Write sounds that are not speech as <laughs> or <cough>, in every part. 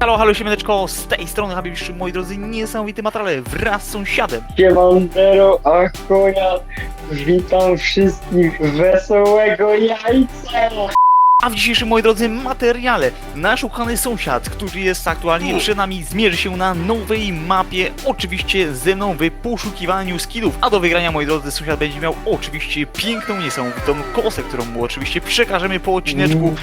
Halo, halo, siemaneczko, z tej strony Habibisz, moi drodzy, niesamowity materiał wraz z sąsiadem. Siemandero, Achonia, witam wszystkich wesołego jajca! A w dzisiejszym, moi drodzy, materiale nasz ukochany sąsiad, który jest aktualnie przed nami, zmierzy się na nowej mapie, oczywiście ze mną w poszukiwaniu skillów. A do wygrania, moi drodzy, sąsiad będzie miał oczywiście piękną, niesamowitą kosę, którą mu oczywiście przekażemy po odcineczku.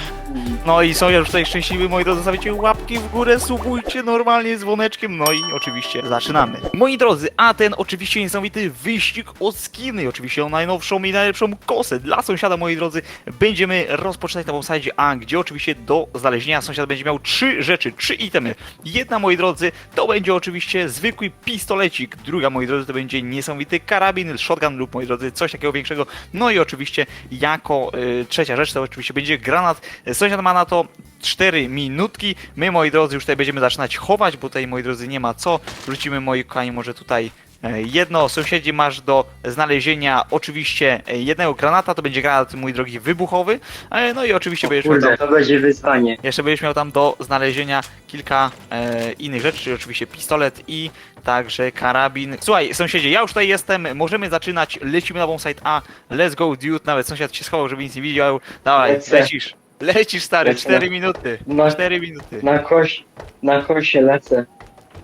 No i sąsiad już tutaj szczęśliwy, moi drodzy, zostawicie łapki w górę, subujcie normalnie dzwoneczkiem, no i oczywiście zaczynamy. Moi drodzy, a ten oczywiście niesamowity wyścig o skiny, oczywiście o najnowszą i najlepszą kosę dla sąsiada, moi drodzy, będziemy rozpoczynać na website A, gdzie oczywiście do znalezienia sąsiad będzie miał trzy rzeczy, trzy itemy. Jedna, moi drodzy, to będzie oczywiście zwykły pistolecik, druga, moi drodzy, to będzie niesamowity karabin, shotgun lub, moi drodzy, coś takiego większego, no i oczywiście jako y, trzecia rzecz to oczywiście będzie granat. Sąsiad ma na to 4 minutki. My, moi drodzy, już tutaj będziemy zaczynać chować, bo tutaj, moi drodzy, nie ma co. Wrzucimy, moi kochani, może tutaj e, jedno. Sąsiedzi masz do znalezienia oczywiście e, jednego granata, to będzie granat, mój drogi, wybuchowy. E, No i oczywiście będziesz miał tam, to będzie wyzwanie. jeszcze będziesz miał tam do znalezienia kilka e, innych rzeczy, czyli oczywiście pistolet i także karabin. Słuchaj, sąsiedzie, ja już tutaj jestem, możemy zaczynać, lecimy na bombsite A, let's go dude, nawet sąsiad się schował, żeby nic nie widział. Dawaj, Lecę. lecisz. Lecisz stary, Lecę. 4 minuty. Na- 4 minuty. Na koś, na kosie lecę.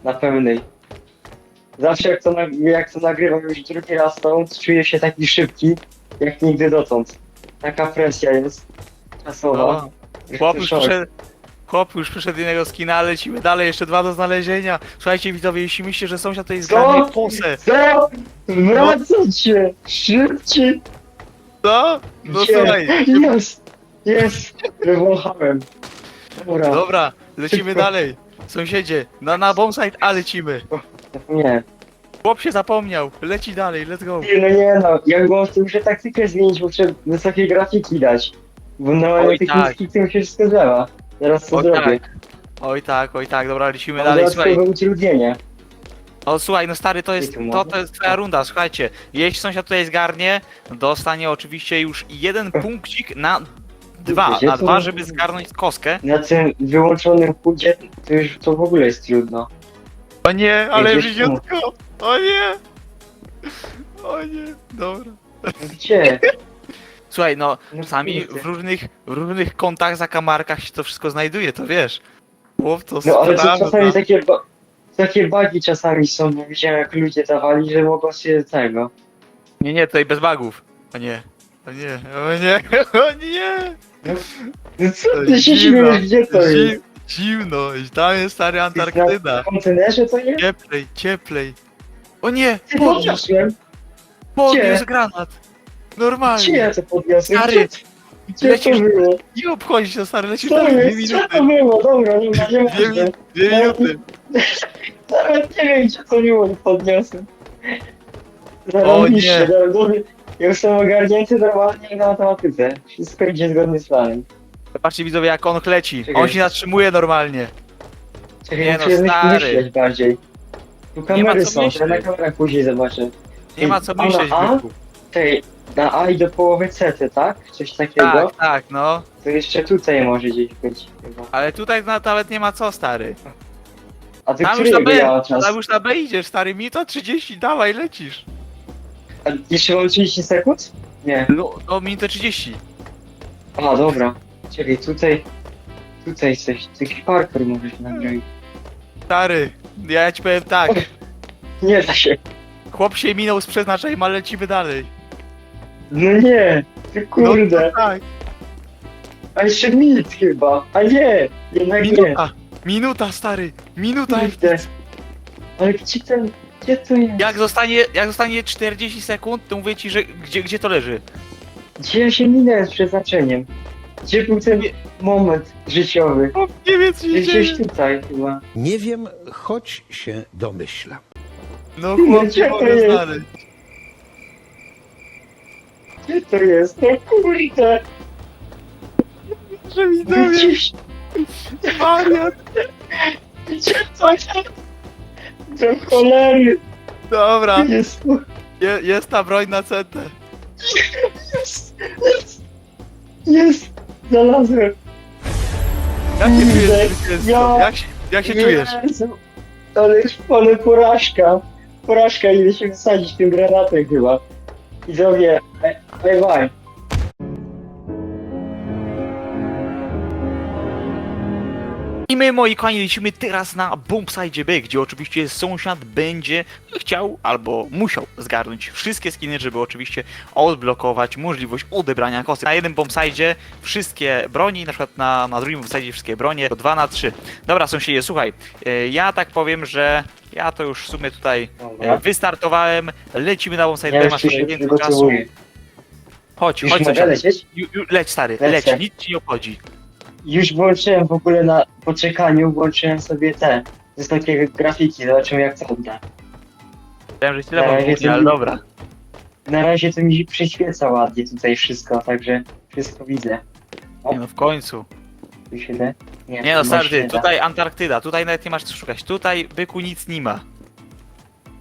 Na pełnej. Zawsze jak to, nag- jak to nagrywam już drugi raz stąd, czuję się taki szybki, jak nigdy dotąd. Taka presja jest czasowa. No, chłop już szok. przyszedł. Chłop już przyszedł jednego skina, ale lecimy dalej, jeszcze dwa do znalezienia. Słuchajcie widzowie, jeśli myślicie, że sąsiad to jest Co? dla mnie kosę, Co? Wracać się! Szybciej! co? No Gdzie? słuchaj, Jest! Jest! Wywąchałem. Dobra. dobra, lecimy Szybko. dalej. Sąsiedzie, na, na bombsite A lecimy. Nie. Chłop się zapomniał, leci dalej, let's go. Nie, no nie no, ja bym muszę taktykę zmienić, muszę wysokie grafiki dać. Bo na Oj, tych tak. niskich to mi się wszystko zlewa. Teraz co Oj, zrobię? Oj tak, oj tak, dobra, lecimy Mam dalej, słuchaj. dodatkowe utrudnienie. O słuchaj, no stary, to jest, to, to jest twoja runda, słuchajcie. Jeśli sąsiad tutaj zgarnie, dostanie oczywiście już jeden <laughs> punkcik na dwa, Wiecie na co? dwa, żeby zgarnąć koskę. Na tym wyłączonym chudzie to już to w ogóle jest trudno. O nie, ale Jedziesz tu. bliziutko! O nie! O nie, dobra. No Gdzie? Słuchaj, no No czasami kurde. w różnych, w różnych kątach, zakamarkach się to wszystko znajduje, to wiesz. Chłop to No ale to sprawdza. czasami takie, ba takie bagi czasami są, bo widziałem jak ludzie dawali, że mogą się tego. Nie, nie, tutaj bez bagów. O nie, o nie, o nie, <laughs> o nie! No co ty się zimno, śmiejesz, gdzie to jest? zimno, tam jest stary Na Antarktyda. kontenerze to jest? Cieplej, cieplej. O nie, Ty podniósł, podniosłem? podniósł granat. Gdzie Normalnie. ja to podniosłem? Stary, Gdzie, gdzie to lecisz- było? Nie obchodzi się stary, lecisz Co dalej, dwie jest? Co minuty. to było? Dobra, nie ma, nie ma. Dwie, mi- dwie minuty. <laughs> Nawet nie wiem, gdzie to było, podniosłem. O Zaraz nie. zaraz dobry. Ja już jestem ogarnięty normalnie jak na matematyce. Wszystko idzie zgodnie z planem. Zobaczcie widzowie jak on leci. Czekaj. On się zatrzymuje normalnie. Czekaj, Nie muszę no, jednak stary. myśleć bardziej. Tu kamery co są, to myśleć. na kamerach później zobaczę. Nie ma co A na myśleć, A? byku. Tej, na A i do połowy C, tak? Coś takiego? Tak, tak, no. To jeszcze tutaj może gdzieś być chyba. Ale tutaj na- nawet nie ma co, stary. A ty Tam już na którego B, ja czas? tam już na B idziesz, stary. Minuta 30, dawaj, lecisz. A jeszcze mam 30 sekund? Nie. No, no minutę 30. A, dobra. Czekaj, tutaj... Tutaj coś, taki parkour możesz nagrać. Stary, ja ci powiem tak. Nie da się. Chłop się minął z przeznaczeniem, ale lecimy dalej. No nie, ty kurde. No, tak. A jeszcze minut chyba. A nie, jednak nie. Minuta. Minuta, stary. Minuta. Kurde. Ale gdzie ten, gdzie to jest? Jak zostanie, jak zostanie 40 sekund, to mówię ci, że gdzie, gdzie to leży. Gdzie ja się minąłem z przeznaczeniem? Gdzie był ten moment życiowy? O, nie wiem co się Gdzieś dzieje. tutaj chyba. Nie wiem, choć się domyślam. No No, chłop, gdzie nie to mogę jest? znaleźć. Gdzie to jest? No kurde. Że widzowie, Gdzieś, wariat. gdzie to jest? Do cholery. Dobra, Jest, je, jest ta broń na CT. jest, jest. Jest. Znalazłem. Jak się Kurde, czujesz ja- Jak się, Jak się czujesz? Jezu, ale, ale porażka. Porażka, ile się wysadzić tym granatem chyba. I zrobię, bye bye. I my, moi kochani, lecimy teraz na Bombside B, gdzie oczywiście sąsiad będzie chciał albo musiał zgarnąć wszystkie skiny, żeby oczywiście odblokować możliwość odebrania kosy. Na jednym bombsite wszystkie broni, na przykład na, na drugim bombsite wszystkie bronie, to 2 na 3. Dobra, sąsiedzie, słuchaj, e, ja tak powiem, że ja to już w sumie tutaj e, Dobra. wystartowałem, lecimy na bombsite Ja B, masz się więcej czasu. Chodź, Już chodź mogę sąsiad. lecieć? Ju, ju, leć stary, Lecę. leć, nic ci nie obchodzi. Już włączyłem w ogóle na poczekaniu, włączyłem sobie te. To jest takie grafiki, zobaczymy jak to odda. Wiem, że mówić, to ale dobra. Na razie to mi się przyświeca ładnie tutaj wszystko, także wszystko widzę. Nie no, w końcu. Tu się da? Nie tu no, stary, ty, da. tutaj Antarktyda, tutaj nawet nie masz co szukać. Tutaj byku nic nie ma.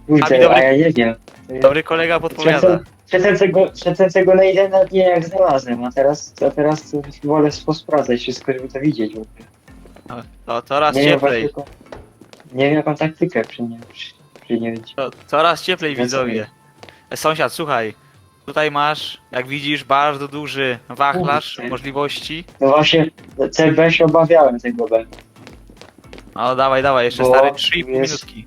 Kurde, Abi, dobry- a ja nie wiem. Dobry kolega podpowiada. Przedtem tego, przedtem tego na internet nie jak znalazłem, a teraz, a teraz wolę posprawdzać wszystko, żeby to widzieć. ogóle. No, to coraz Nie cieplej. nie wiem jaką taktykę przyjąć. To, coraz cieplej Ja widzowie. E, Sąsiad, słuchaj. Tutaj masz, jak widzisz, bardzo duży wachlarz możliwości. No właśnie, CB się obawiałem tego B. No dawaj, dawaj, jeszcze Bo stary 3,5 jest- minutki.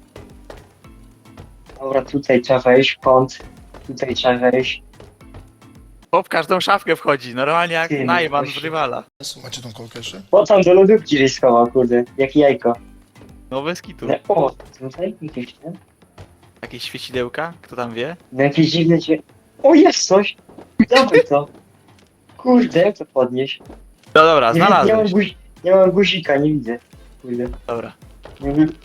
Dobra, tutaj trzeba wejść, kąt, tutaj trzeba wejść. Chłop w każdą szafkę wchodzi, normalnie jak Ty, najman z właśnie. rywala. Macie tą kolkę jeszcze? Po tam do lodówki żeś schował, kurde, jak jajko. No bez kitu. No, o, tutaj jakieś, nie? Jakieś świecidełka? Kto tam wie? No jakieś dziwne cie... O, jest coś! Dawaj to! Kurde, jak to podnieść? No dobra, Nie, nie, mam znalazłeś. guzi... nie mam guzika, nie widzę. Kurde. Dobra.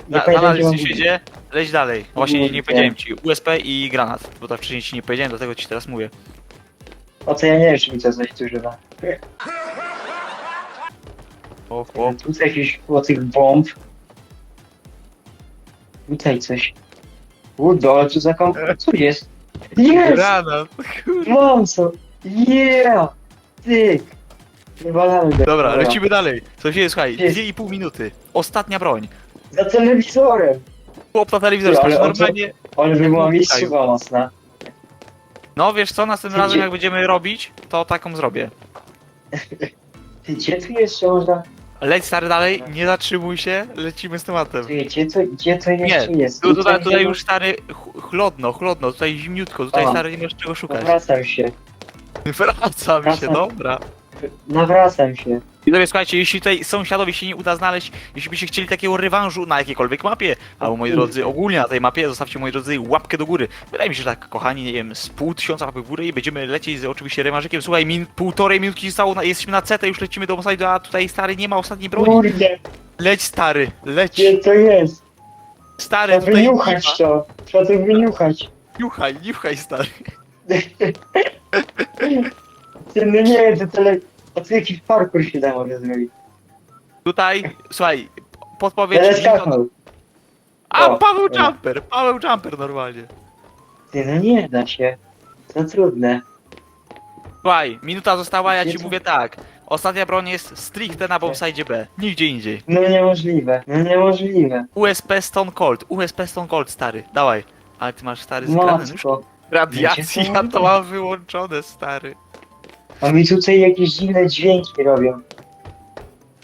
Na, mam co guzik. się dzieje, leć dalej. Właśnie nie, powiedziałem ci. USP i granat, bo to wcześniej ci nie powiedziałem, dlatego ci teraz mówię. O co ja nie wiem, czy mi to coś tu używa. O chłop. Tutaj jakieś było tych bomb. Tutaj coś. Ale co za kom... Co jest? Jest! Granat. Mam co! Yeah! Tyk! Wywalamy go. Dobra, lecimy dalej. Co się słuchaj, Jest. 2,5 minuty. Ostatnia broń. Za telewizorem! Chłop na telewizor Ty, ale skoczy o co- normalnie. Ale by była miejscowa mocna. No wiesz co, następnym Gdzie- razem jak będziemy robić, to taką zrobię. <laughs> Ty, gdzie tu jeszcze można... Leć stary dalej, nie zatrzymuj się, lecimy z tematem. Ty, gdzie to, gdzie to jeszcze jest? Tu, tutaj, tutaj już stary, ch- chłodno, chłodno, tutaj zimniutko, tutaj A. stary nie masz czego szukać. Nawracam się. Wracam się, Wracam. dobra. Nawracam się. I sobie słuchajcie, jeśli tutaj sąsiadowi się nie uda znaleźć, jeśli byście chcieli takiego rewanżu na jakiejkolwiek mapie, albo moi drodzy, ogólnie na tej mapie, zostawcie moi drodzy łapkę do góry. Wydaje mi się, że tak, kochani, nie wiem, z pół tysiąca łapek w górę i będziemy lecieć z oczywiście rewanżykiem. Słuchaj, min, półtorej minutki zostało, na, jesteśmy na CT, już lecimy do Mosaidu, a tutaj stary nie ma ostatniej broni. Kurde, Leć stary, leć, gdzie to jest? stary, Trzeba tutaj wyniuchać to. Trzeba to wyniuchać. Niuchaj, niuchaj stary. <laughs> Ty, no nie to tyle... A tu jakiś parkour się da może zrobić. Tutaj, słuchaj, podpowiedź. Będę skakał. A, O, Paweł dobra. Jumper, Paweł Jumper normalnie. Ty, no nie da się. To trudne. Słuchaj, minuta została, ja ci Wiecie? mówię tak. Ostatnia broń jest stricte na bombsite B, nigdzie indziej. No niemożliwe. No niemożliwe. USP Stone Cold, USP Stone Cold, stary, dawaj. Ale ty masz stary nóż? Matko. Radiacji, Wiecie, ja co? to mam wyłączone, stary. A mi tutaj jakieś dziwne dźwięki robią.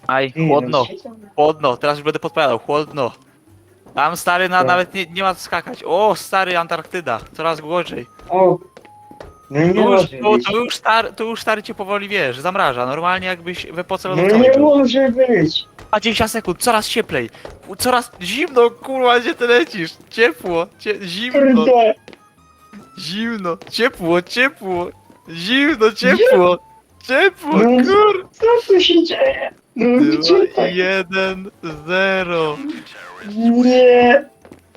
Aj, Ty, no chłodno, siedzą- chłodno, teraz już będę podpowiadał, chłodno. Tam stary na, Tak. nawet nie, nie ma co skakać. O, stary Antarktyda, coraz gorzej. O. No nie Tu już, może tu, być. tu, już stary, tu już stary cię powoli wiesz, zamraża, normalnie jakbyś No nie może być. 20 sekund, coraz cieplej. Coraz zimno, kurwa, gdzie ty lecisz? Ciepło, cie, zimno, Kurde. zimno, ciepło, ciepło, zimno, ciepło, ciepło, No. kur... Co tu się dzieje? No gdzie Dwa, tak? jeden, zero. Nie.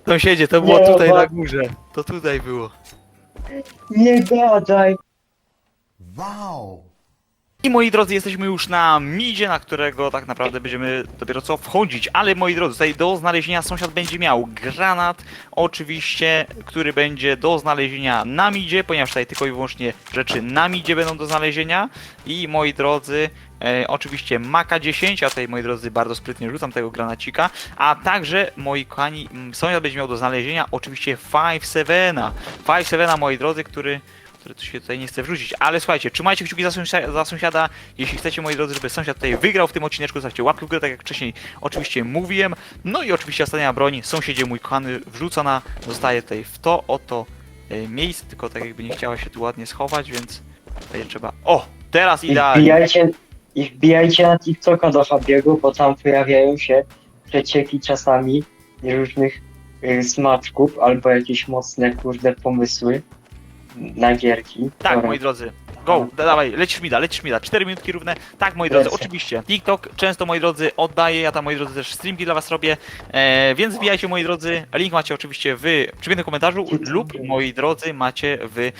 Sąsiedzie, to było Nie, tutaj bo- na górze. To tutaj było. Nie gadaj. Wow! I moi drodzy, jesteśmy już na midzie, na którego tak naprawdę będziemy dopiero co wchodzić. Ale moi drodzy, tutaj do znalezienia sąsiad będzie miał granat, oczywiście, który będzie do znalezienia na midzie, ponieważ tutaj tylko i wyłącznie rzeczy na midzie będą do znalezienia. I moi drodzy, e, oczywiście Maka 10, a tutaj moi drodzy bardzo sprytnie rzucam tego granacika, a także moi kochani, mm, sąsiad będzie miał do znalezienia oczywiście 5-7. 5-7 moi drodzy, który który tu się tutaj nie chce wrzucić, ale słuchajcie, trzymajcie kciuki za, sąsia za sąsiada, jeśli chcecie moi drodzy, żeby sąsiad tutaj wygrał w tym odcineczku, zostawcie łapkę w górę, tak jak wcześniej oczywiście mówiłem, no i oczywiście ostatnia broń, sąsiedzie mój kochany wrzucona, zostaje tutaj w to oto e, miejsce, tylko tak jakby nie chciała się tu ładnie schować, więc tutaj trzeba, o, teraz I idealnie, wbijajcie, I wbijajcie na TikToka do Habiego, bo tam pojawiają się przecieki czasami różnych y, smaczków albo jakieś mocne kurde pomysły na gierki. tak Dobra. moi drodzy, Go, da- dawaj, lecisz mi da, lecisz mi da. 4 minutki równe. Tak, moi drodzy, Lecę. oczywiście. TikTok często, moi drodzy, oddaję. Ja tam, moi drodzy, też streamki dla was robię. E, więc wbijajcie, moi drodzy. Link macie oczywiście w przypiętym komentarzu lub, moi drodzy, macie w, e,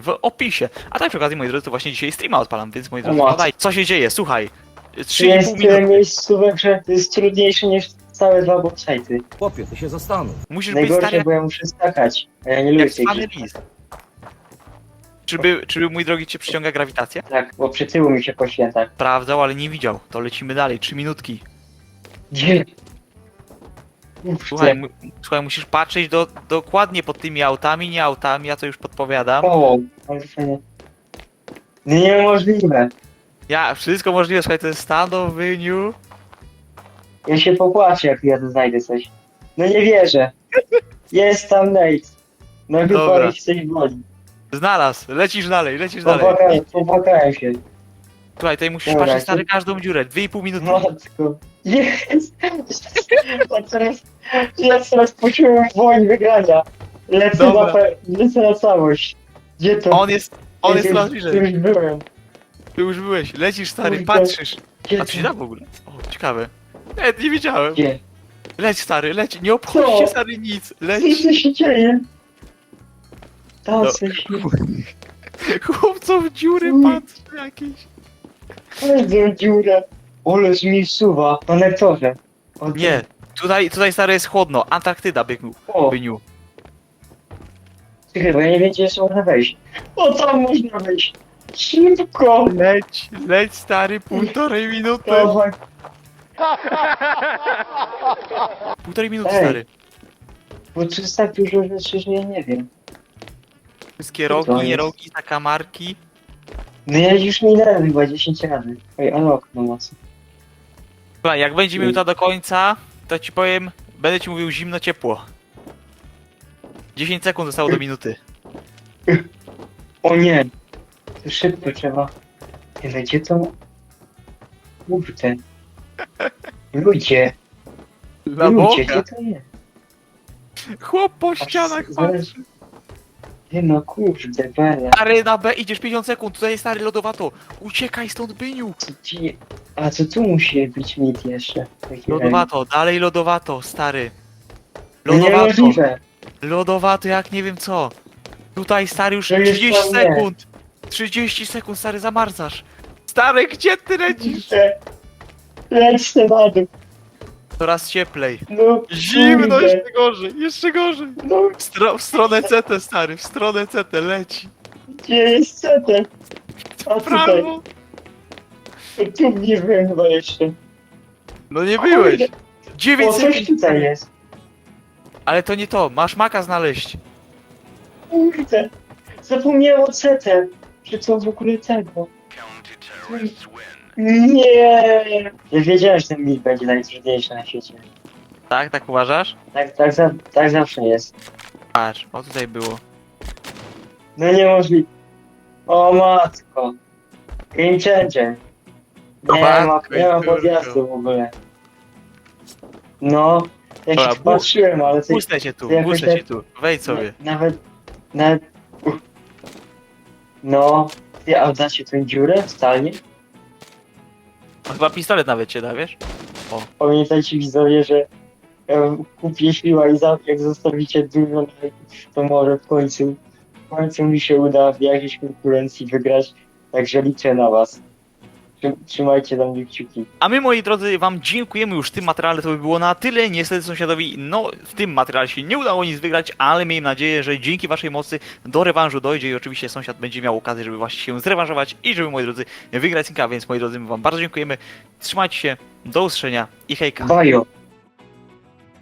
w opisie. A tak przy okazji, moi drodzy, to właśnie dzisiaj streama odpalam, więc, moi drodzy, podaj. Co się dzieje? Słuchaj. To 3,5 jest tyle minuty. miejscówek, że to jest trudniejsze niż całe dwa boczajty. Chłopie, ty się zastanów. Musisz być Najgorsze, stary bo ja muszę skakać, a ja nie lubię jak tej gry. list. Czyby, czyby, mój drogi, cię przyciąga grawitacja? Tak, bo przy tyłu mi się po świętach. Sprawdzał, ale nie widział. To lecimy dalej. 3 minutki. Gdzie? Słuchaj, mu, słuchaj, musisz patrzeć do, dokładnie pod tymi autami, nie autami, ja to już podpowiadam. O, Niemożliwe. Ja, wszystko możliwe, słuchaj, to jest stanowieniu. Ja się popłaczę, jak ja tu znajdę coś. No nie wierzę. Jest tam Nate. No chyba coś boli. Znalazł, lecisz dalej, lecisz dalej. Popłakałem, popłakałem się. Słuchaj, tutaj musisz Dobra, patrzeć stary każdą dziurę, 2,5 minuty. Matko. Jest! <laughs> A teraz, ja teraz poczułem woń wygrania. Lecę Dobra. na, pe- lecę na całość. Gdzie to? On jest, on jest coraz bliżej. Już byłem. Ty już byłeś, lecisz stary, Kurde. patrzysz. Gdzie A to się da w ogóle? O, ciekawe. Nawet nie wiedziałem. Gdzie? Leć stary, leć, nie obchodź Co? się stary nic, Co leć. się się dzieje? Tam No. coś się <laughs> Chłopco w dziury Mm. patrzy jakieś. Wejdę dziurę. Oleż mi suwa. Konektorze. O, Nie, tutaj, tutaj stary jest chłodno, Antarktyda byku, O, byniu. czekaj, bo ja nie wiem, gdzie jeszcze można wejść. O, tam można wejść. Szybko. Leć, leć stary, półtorej minuty. Dawaj. Półtorej minuty Ej. stary. Bo tu jest tak dużo rzeczy, że ja nie wiem. Wszystkie to rogi, nie jest? rogi, zakamarki. No ja już minąłem chyba 10 razy. Ej, ale okno mocno. Słuchaj, jak będzie minuta do końca, to ci powiem, będę ci mówił zimno, ciepło. 10 sekund zostało do minuty. O nie! To szybko trzeba. Ale gdzie to? Kurde. <laughs> Ludzie, Na ludzie, gdzie to jest? Chłop po Aż ścianach zaraz- patrzy. Nie no, kurde, bele. Stary, na B idziesz 50 sekund, tutaj jest stary lodowato. Uciekaj stąd, byniu. Co ci... A co tu musi być mit jeszcze? Taki Lodowato, dalej lodowato, stary. No Lodowato, niemożliwe. lodowato jak nie wiem co. Tutaj stary już To jest 30 to nie. sekund. 30 sekund, stary, zamarzasz. Stary, gdzie ty lecisz? Kurde. Leć na dół. Coraz cieplej. No, Zimno, kurde. jeszcze gorzej, jeszcze gorzej. No, W, stro, w stronę CT, stary, w stronę CT, leci. gdzie jest setek? A tutaj, Prawo. tu nie byłem chyba jeszcze. No nie byłeś. Kurde. 9 O, coś sekund. tutaj jest. Ale to nie to, masz maka znaleźć. Kurde. Zapomniałem o setę. Że co w ogóle tego? Nie. Ja wiedziałem, że ten mit będzie najtrudniejszy na świecie. Tak, tak uważasz? Tak, tak, za, tak zawsze jest. Patrz, o tutaj było. No niemożliwe. O matko. Game changer. Nie ma, matko, nie ma podjazdu w ogóle. No, ja Dobra, się bu- patrzyłem, ale coś... Puszczę cię tu, jakoś puszczę tak- cię tu. Wejdź sobie. Nawet, nawet... No, ty, a dacie tę dziurę totalnie? On chyba pistolet nawet cię da, wiesz? Pamiętajcie widzowie, że kupię siła i jak zostawicie dużo lajków, to może w końcu, w końcu mi się uda w jakiejś konkurencji wygrać, także liczę na was. Trzy- Trzymajcie za mnie kciuki. A my, moi drodzy, wam dziękujemy już w tym materiale, to by było na tyle. Niestety sąsiadowi, no, w tym materiale się nie udało nic wygrać, ale miejmy nadzieję, że dzięki waszej mocy do rewanżu dojdzie i oczywiście sąsiad będzie miał okazję, żeby właśnie się zrewanżować i żeby, moi drodzy, wygrać synka, więc moi drodzy, my wam bardzo dziękujemy. Trzymajcie się, do usłyszenia i hejka. Bajo.